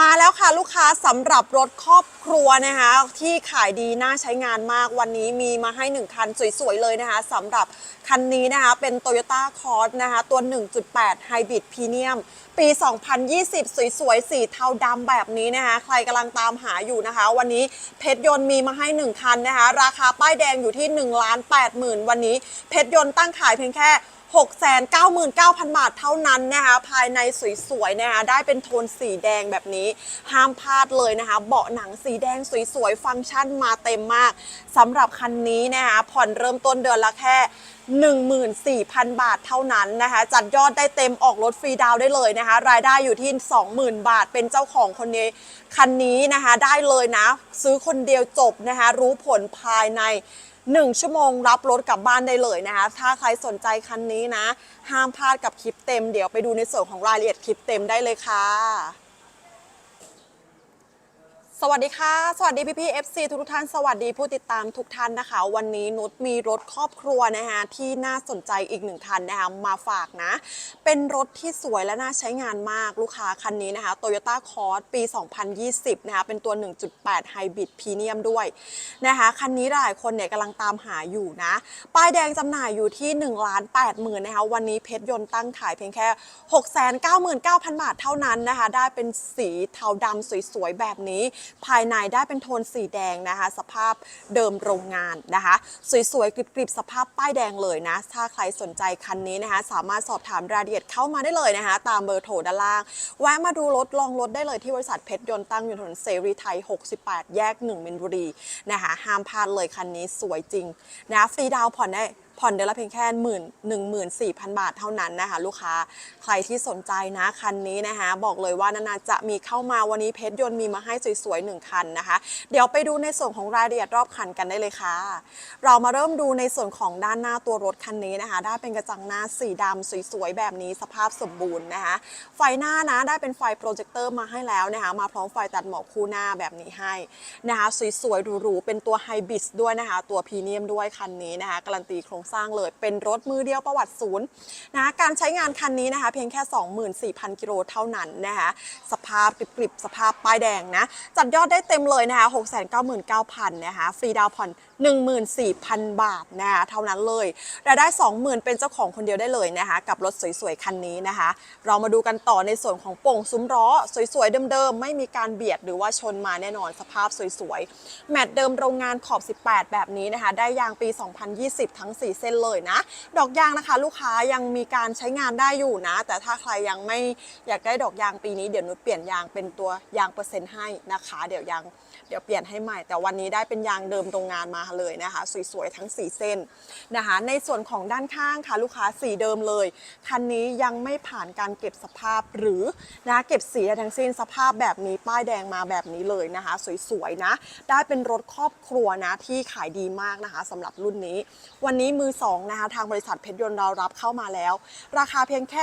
มาแล้วค่ะลูกค้าสำหรับรถครอบครัวนะคะ ที่ขายดีน่าใช้งานมากวันนี้มีมาให้ 1 คันสวยๆเลยนะคะสำหรับคันนี้นะคะเป็น Toyota c o r s นะคะตัว 1.8 Hybrid Premium ปี 2020 สวยๆ สีเทาดำแบบนี้นะคะ ใครกำลังตามหาอยู่นะคะ วันนี้เพชรยนต์มีมาให้ 1 คันนะคะ ราคาป้ายแดงอยู่ที่ 1 8 0 0 0 0 วันนี้เพชรยนต์ตั้งขายเพียงแค่ 699,000 บาทเท่านั้นนะคะ ภายในสวยๆนะคะได้เป็นโทนสีแดงแบบนี้ ห้ามพลาดเลยนะคะ เบาะหนังสีแดงสวยๆ ฟังก์ชันมาเต็มมากสำหรับคันนี้นะคะผ่อนเริ่มต้นเดือนละแค่14,000 บาทเท่านั้นนะคะ จัดยอดได้เต็มออกรถฟรีดาวได้เลยนะคะ รายได้อยู่ที่ 20,000 บาท เป็นเจ้าของคนนี้คันนี้นะคะ ได้เลยนะ ซื้อคนเดียวจบนะคะ รู้ผลภายใน 1 ชั่วโมงรับรถกลับบ้านได้เลยนะคะ ถ้าใครสนใจคันนี้นะ ห้ามพลาดกับคลิปเต็ม เดี๋ยวไปดูในส่วนของรายละเอียดคลิปเต็มได้เลยค่ะ สวัสดีค่ะ สวัสดีพี่พี่ๆ FC ทุกท่าน สวัสดีผู้ติดตามทุกท่านนะคะ วันนี้นุชมีรถครอบครัวนะคะที่น่าสนใจอีกหนึ่งคันนะคะมาฝากนะ เป็นรถที่สวยและน่าใช้งานมากลูกค้าคันนี้นะคะ Toyota c o r s ปี 2020 นะคะ เป็นตัว 1.8 Hybrid Premium ด้วยนะคะ คันนี้หลายคนเนี่ยกำลังตามหาอยู่นะ ป้ายแดงจำหน่ายอยู่ที่1ล้าน8หมื่นนะคะ วันนี้เพชรยนต์ตั้งขายเพียงแค่ 699,000 บาทเท่านั้นนะคะ ได้เป็นสีเทาดำสวยๆแบบนี้ภายในได้เป็นโทนสีแดงนะคะ สภาพเดิมโรงงานนะคะ สวยๆกริบๆ สภาพป้ายแดงเลยนะ ถ้าใครสนใจคันนี้นะคะ สามารถสอบถามรายละเอียดเข้ามาได้เลยนะคะ ตามเบอร์โทรด้านล่าง แวะมาดูรถลองรถได้เลยที่บริษัทเพชรยนต์ตั้งอยู่ถนนเสรีไทย 68 แยก1มินบุรีนะคะห้ามพลาดเลยคันนี้สวยจริงนะฟรีดาวน์ผ่อนได้ ผ่อนเดือนละเพียงแค่หมื่นหนึ่งหมื่นสี่พันบาทเท่านั้นนะคะ ลูกค้าใครที่สนใจนะคันนี้นะคะ บอกเลยว่านานๆจะมีเข้ามาวันนี้เพชรยนต์มีมาให้สวยๆหนึ่งคันนะคะ เดี๋ยวไปดูในส่วนของรายละเอียดรอบคันกันได้เลยค่ะ เรามาเริ่มดูในส่วนของด้านหน้าตัวรถคันนี้นะคะ ได้เป็นกระจังหน้าสีดำสวยๆแบบนี้สภาพสมบูรณ์นะคะ ไฟหน้านะได้เป็นไฟโปรเจคเตอร์มาให้แล้วนะคะ มาพร้อมไฟตัดหมอกคู่หน้าแบบนี้ให้นะคะสวยๆหรูๆเป็นตัวไฮบริดด้วยนะคะ ตัวพรีเมียมด้วยคันนี้นะคะการันตีโครงสร้างเลย เป็นรถมือเดียวประวัติศูนย์นะการใช้งานคันนี้นะคะ เพียงแค่ 24,000 กิโลเท่านั้นนะคะสภาพกริบๆสภาพป้ายแดงนะ จัดยอดได้เต็มเลยนะคะ699,000นะคะฟรีดาวน์ผ่อน14,000 บาทนะคะเท่านั้นเลยรายได้ 20,000 เป็นเจ้าของคนเดียวได้เลยนะคะกับรถสวยๆคันนี้นะคะ เรามาดูกันต่อในส่วนของโป่งซุ้มล้อสวยๆเดิมๆไม่มีการเบียดหรือว่าชนมาแน่นอนสภาพสวยๆแมตต์เดิมโรงงานขอบ 18 แบบนี้นะคะ ได้ยางปี 2020 ทั้ง 4 เส้นเลยนะ ดอกยางนะคะ ลูกค้ายังมีการใช้งานได้อยู่นะ แต่ถ้าใครยังไม่อยากได้ดอกยางปีนี้เดี๋ยวนุชเปลี่ยนยางเป็นตัวยางเปอร์เซ็นต์ให้นะคะ เดี๋ยวยางเดี๋ยวเปลี่ยนให้ใหม่ แต่วันนี้ได้เป็นยางเดิมโรงงานมาเลยนะคะ สวยๆทั้ง 4 เส้นนะคะ ในส่วนของด้านข้างค่ะลูกค้าสีเดิมเลย คันนี้ยังไม่ผ่านการเก็บสภาพหรือนะเก็บสีทั้งสิ้นสภาพแบบนี้ป้ายแดงมาแบบนี้เลยนะคะ สวยๆนะ ได้เป็นรถครอบครัวนะที่ขายดีมากนะคะสำหรับรุ่นนี้ วันนี้มือสองนะคะทางบริษัทเพชรยนต์เรารับเข้ามาแล้ว ราคาเพียงแค่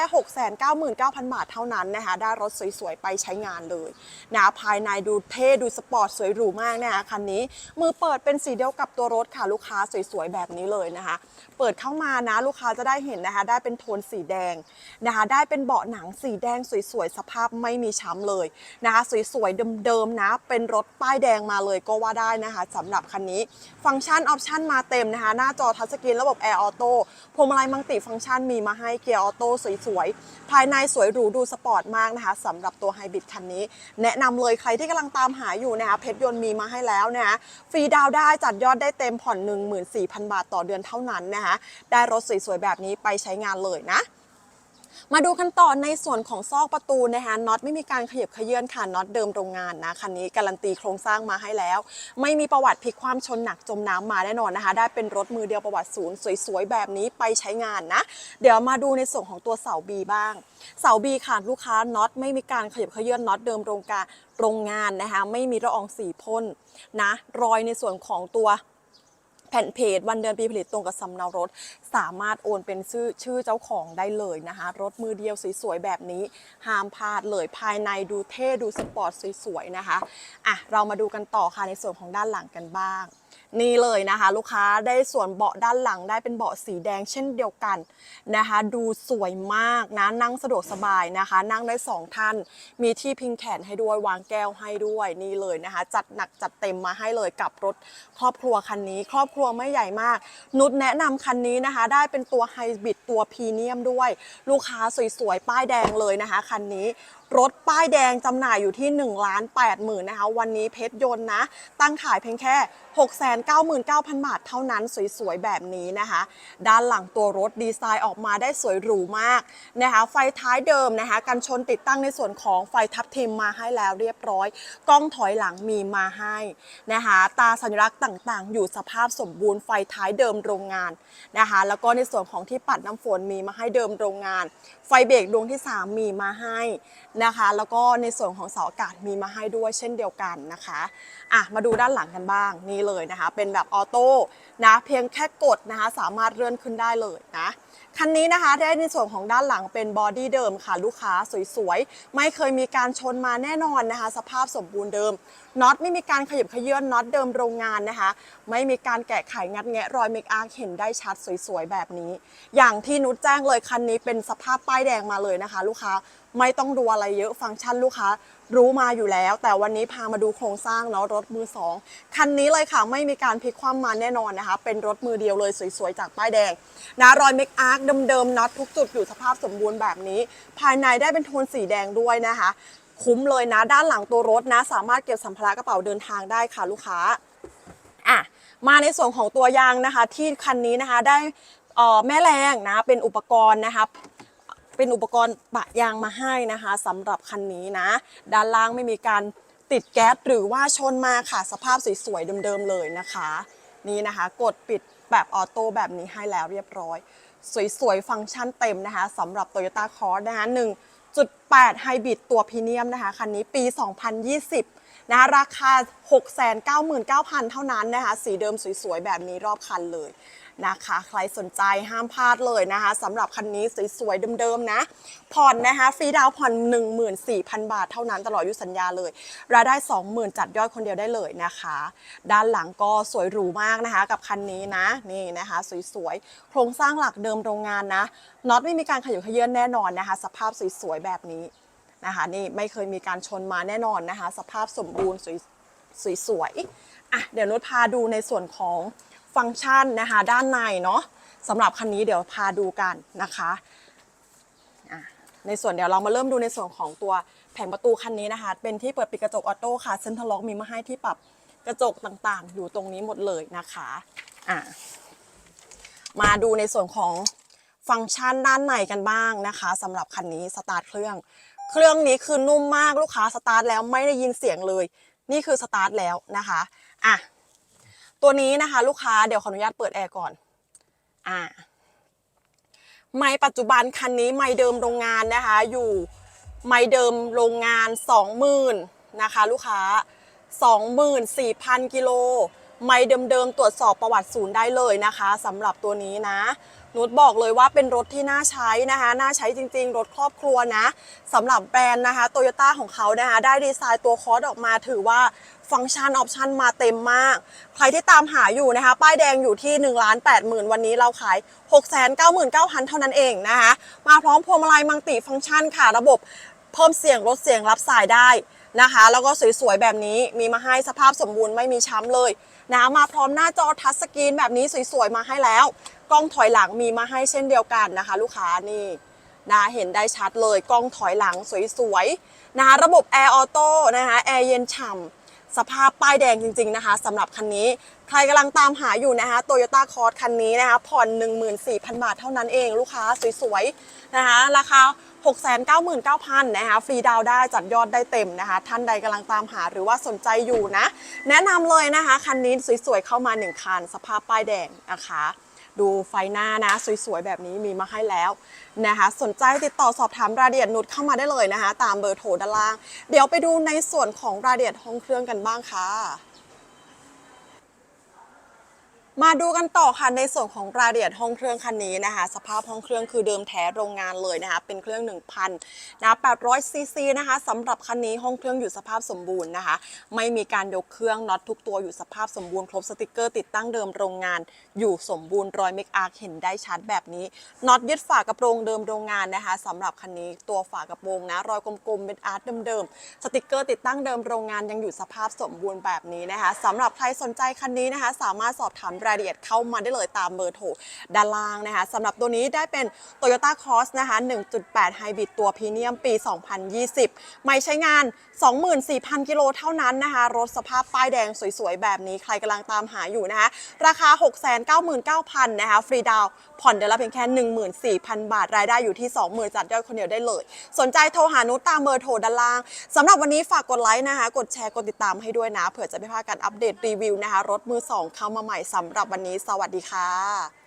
699,000 บาทเท่านั้นนะคะได้รถสวยๆไปใช้งานเลยนะภายในดูเท่ดูสปอร์ตสวยหรูมากนะคะคันนี้ มือเปิดเป็นสีเดียวกับตัวรถค่ะลูกค้าสวยๆแบบนี้เลยนะคะ เปิดเข้ามานะลูกค้าจะได้เห็นนะคะ ได้เป็นโทนสีแดงนะคะ ได้เป็นเบาะหนังสีแดงสวยๆสภาพไม่มีช้ำเลยนะคะ สวยๆเดิมๆนะ เป็นรถป้ายแดงมาเลยก็ว่าได้นะคะสำหรับคันนี้ฟังก์ชันออปชันมาเต็มนะคะ หน้าจอทัชสกรีนระบบแอร์ออโต้พวงมาลัยมัลติฟังก์ชันมีมาให้เกียร์ออโต้สวยๆภายในสวยหรูดูสปอร์ตมากนะคะสำหรับตัวไฮบริดคันนี้ แนะนำเลยใครที่กำลังตามหาอยู่นะคะเพชรยนต์มีมาให้แล้วนะคะฟรีดาวได้จัดยอดได้เต็มผ่อน 14,000 บาทต่อเดือนเท่านั้นนะคะได้รถสวยๆแบบนี้ไปใช้งานเลยนะมาดูกันต่อในส่วนของซอกประตูนะคะน็อตไม่มีการขยับเขยื่อนค่ะน็อตเดิมโรงงานนะคันนี้การันตีโครงสร้างมาให้แล้ว ไม่มีประวัติพลิกความชนหนักจมน้ำมาแน่นอนนะคะ ได้เป็นรถมือเดียวประวัติศูนย์สวยๆแบบนี้ไปใช้งานนะ เดี๋ยวมาดูในส่วนของตัวเสาบีบ้าง เสาบีค่ะลูกค้าน็อตไม่มีการขยับเขยื่อนน็อตเดิมโรงการโรงงานนะคะไม่มีละอองสีพ่นนะรอยในส่วนของตัว แผ่นเพจวันเดือนปีผลิตตรงกับสำเนารถ สามารถโอนเป็นชื่อชื่อเจ้าของได้เลยนะคะ รถมือเดียวสวยๆแบบนี้ห้ามพลาดเลยภายในดูเท่ดูสปอร์ตสวยๆนะคะอะเรามาดูกันต่อค่ะในส่วนของด้านหลังกันบ้าง นี่เลยนะคะ ลูกค้าได้ส่วนเบาะด้านหลังได้เป็นเบาะสีแดงเช่นเดียวกันนะคะ ดูสวยมากนะนั่งสะดวกสบายนะคะ นั่งได้สองท่าน มีที่พิงแขนให้ด้วยวางแก้วให้ด้วยนี่เลยนะคะ จัดหนักจัดเต็มมาให้เลยกับรถครอบครัวคันนี้ ครอบครัวไม่ใหญ่มาก นุชแนะนำคันนี้นะคะ ได้เป็นตัวไฮบริดตัวพรีเมียมด้วย ลูกค้าสวยๆป้ายแดงเลยนะคะคันนี้ รถป้ายแดงจำหน่ายอยู่ที่1ล้าน8หมื่นนะคะ วันนี้เพชรยนต์นะ ตั้งขายเพียงแค่ 699,000 บาทเท่านั้นสวยๆ แบบนี้นะคะ ด้านหลังตัวรถดีไซน์ออกมาได้สวยหรูมากนะคะ ไฟท้ายเดิมนะคะ กันชนติดตั้งในส่วนของไฟทับทิมมาให้แล้วเรียบร้อย กล้องถอยหลังมีมาให้นะคะ ตาสัญลักษณ์ต่างๆ อยู่สภาพสมบูรณ์ไฟท้ายเดิมโรงงานนะคะ แล้วก็ในส่วนของที่ปัดน้ำฝนมีมาให้เดิมโรงงาน ไฟเบรกดวงที่ 3 มีมาให้นะคะ แล้วก็ในส่วนของเสาอากาศมีมาให้ด้วยเช่นเดียวกันนะคะอะมาดูด้านหลังกันบ้างนี่เลยนะคะ เป็นแบบออโต้นะเพียงแค่กดนะคะ สามารถเลื่อนขึ้นได้เลยนะ คันนี้นะคะได้ในส่วนของด้านหลังเป็นบอดี้เดิมค่ะลูกค้าสวยๆ ไม่เคยมีการชนมาแน่นอนนะคะ สภาพสมบูรณ์เดิมน็อตไม่มีการขยับขยื่นน็อตเดิมโรงงานนะคะ ไม่มีการแกะไขงัดแงะรอยเมคอาร์เห็นได้ชัดสวยๆ แบบนี้ อย่างที่นุชแจ้งเลยคันนี้เป็นสภาพป้ายแดงมาเลยนะคะ ลูกค้าไม่ต้องดูอะไรเยอะฟังก์ชันลูกค้า รู้มาอยู่แล้ว แต่วันนี้พามาดูโครงสร้างเนาะรถมือสองคันนี้เลยค่ะไม่มีการพลิกคว่ำมาแน่นอนนะคะ เป็นรถมือเดียวเลยสวยๆจากป้ายแดงนะรอยเมคอาร์คเดิมๆน็อตทุกจุดอยู่สภาพสมบูรณ์แบบนี้ ภายในได้เป็นโทนสีแดงด้วยนะคะ คุ้มเลยนะด้านหลังตัวรถนะ สามารถเก็บสัมภาระกระเป๋าเดินทางได้ค่ะลูกค้าอะมาในส่วนของตัวยางนะคะ ที่คันนี้นะคะได้อ่อแม่แรงนะเป็นอุปกรณ์นะคะ เป็นอุปกรณ์ปะยางมาให้นะคะสำหรับคันนี้นะ ด้านล่างไม่มีการติดแก๊สหรือว่าชนมาค่ะสภาพสวยๆเดิมๆเลยนะคะ นี่นะคะกดปิดแบบออโต้แบบนี้ให้แล้วเรียบร้อย สวยๆ ฟังก์ชันเต็มนะคะสำหรับ Toyota Cross นะคะ1.8 Hybrid ตัวพรีเมียมนะคะคันนี้ปี 2020นะคะราคา 699,000 เท่านั้นนะคะ สีเดิมสวยๆ แบบนี้รอบคันเลย นะคะ ใครสนใจห้ามพลาดเลยนะคะสำหรับคันนี้สวยๆเดิมๆนะ ผ่อนนะคะฟรีดาวน์ผ่อน 14,000 บาทเท่านั้นตลอดอายุสัญญาเลย รายได้ 20,000 จัดยอดคนเดียวได้เลยนะคะ ด้านหลังก็สวยหรูมากนะคะกับคันนี้นะนี่นะคะ สวยๆ โครงสร้างหลักเดิมโรงงานนะน็อตไม่มีการขยับเขยื้อนแน่นอนนะคะ สภาพสวยๆแบบนี้นะคะนี่ไม่เคยมีการชนมาแน่นอนนะคะ สภาพสมบูรณ์สวยสวยๆอะเดี๋ยวนุชพาดูในส่วนของ ฟังก์ชันนะคะ ด้านในเนาะสำหรับคันนี้เดี๋ยวพาดูกันนะคะะในส่วนเดี๋ยวเรามาเริ่มดูในส่วนของตัวแผงประตูคันนี้นะคะ เป็นที่เปิดปิดกระจกออโต้ค่ะเซ็นทรัลล็อกมีมาให้ที่ปรับกระจกต่างๆ อยู่ตรงนี้หมดเลยนะคะอะมาดูในส่วนของฟังก์ชันด้านในกันบ้างนะคะสำหรับคันนี้สตาร์ทเครื่อง เครื่องนี้คือนุ่มมากลูกค้าสตาร์ทแล้วไม่ได้ยินเสียงเลย นี่คือสตาร์ทแล้วนะคะอะ ตัวนี้นะคะ ลูกค้าเดี๋ยวขออนุญาตเปิดแอร์ก่อน อะไม้ปัจจุบันคันนี้ไม้เดิมโรงงานนะคะ อยู่ไม้เดิมโรงงาน20,000นะคะ ลูกค้า24,000กิโลไม้เดิมๆตรวจสอบประวัติศูนย์ได้เลยนะคะสำหรับตัวนี้นะนุชบอกเลยว่าเป็นรถที่น่าใช้นะคะ น่าใช้จริงๆ รถครอบครัวนะสำหรับแบรนด์นะคะโตโยต้าของเขานะคะ ได้ดีไซน์ตัวคอร์สออกมาถือว่า ฟังก์ชันออปชันมาเต็มมาก ใครที่ตามหาอยู่นะคะ ป้ายแดงอยู่ที่1นึ่งล้านแปดหมื่นวันนี้เราขาย6 9 9 9 0 0 0 เท่านั้นเองนะคะ มาพร้อมพวงมาลัยมังติฟังก์ชันค่ะ ระบบเพิ่มเสียงลดเสียงรับสายได้นะคะ แล้วก็สวยๆแบบนี้มีมาให้สภาพสมบูรณ์ไม่มีช้ำเลยนะมาพร้อมหน้าจอทัชสกรีนแบบนี้สวยๆมาให้แล้ว กล้องถอยหลังมีมาให้เช่นเดียวกันนะคะ ลูกค้านี่นะเห็นได้ชัดเลยกล้องถอยหลังสวยๆนะคะระบบแอร์ออโต้นะคะแอร์เย็นฉ่ำ สภาพป้ายแดงจริง ๆนะคะสำหรับคันนี้ ใครกำลังตามหาอยู่นะคะโตโยต้าคอร์สคันนี้นะคะ ผ่อน 14,000 บาทเท่านั้นเองลูกค้าสวยๆนะคะ ราคา 699,000นะคะฟรีดาวได้จัดยอดได้เต็มนะคะ ท่านใดกำลังตามหาหรือว่าสนใจอยู่นะ แนะนำเลยนะคะ คันนี้สวยๆเข้ามา 1 คัน สภาพป้ายแดงนะคะ ดูไฟหน้านะ สวยๆ แบบนี้มีมาให้แล้วนะคะ สนใจติดต่อสอบถามรายละเอียดนุชเข้ามาได้เลยนะคะ ตามเบอร์โทรด้านล่าง เดี๋ยวไปดูในส่วนของรายละเอียดห้องเครื่องกันบ้างค่ะ มาดูกันต่อค่ะในส่วนของรายละเอียดห้องเครื่องคันนี้นะคะ สภาพห้องเครื่องคือเดิมแท้โรงงานเลยนะคะ เป็นเครื่อง 1,000นะ800ซีซีนะคะสำหรับคันนี้ห้องเครื่องอยู่สภาพสมบูรณ์นะคะ ไม่มีการยกเครื่องน็อตทุกตัวอยู่สภาพสมบูรณ์ครบสติกเกอร์ติดตั้งเดิมโรงงาน อยู่สมบูรณ์รอยเมกอาร์เห็นได้ชัดแบบนี้น็อตยึดฝากระโปรงเดิมโรงงานนะคะสำหรับคันนี้ตัวฝากระโปรงนะรอยกลมๆเป็นอาร์ตเดิมๆสติกเกอร์ติดตั้งเดิมโรงงานยังอยู่สภาพสมบูรณ์แบบนี้นะคะสำหรับใครสนใจคันนี้นะคะ สามารถสอบถามรายละเอียดเข้ามาได้เลยตามเบอร์โทรด้านล่างนะคะสำหรับตัวนี้ได้เป็น Toyota Cross นะคะ 1.8 Hybrid ตัวพรีเมียมปี 2020 ไม่ใช้งาน 24,000 กิโลเท่านั้นนะคะ รถสภาพป้ายแดงสวยๆ แบบนี้ใครกำลังตามหาอยู่นะคะ ราคา 699,000 นะคะ ฟรีดาวผ่อนเดือนละเพียงแค่ 14,000 บาท รายได้อยู่ที่ 20,000จัดยอดคนเดียวได้เลย สนใจโทรหานุชตามเบอร์โทรด้านล่างสำหรับวันนี้ฝากกดไลค์นะคะ กดแชร์ กดติดตามให้ด้วยนะ เผื่อจะไม่พลาดการอัปเดตรีวิวนะคะ รถมือสองเข้ามาใหม่สำหรับวันนี้ สวัสดีค่ะ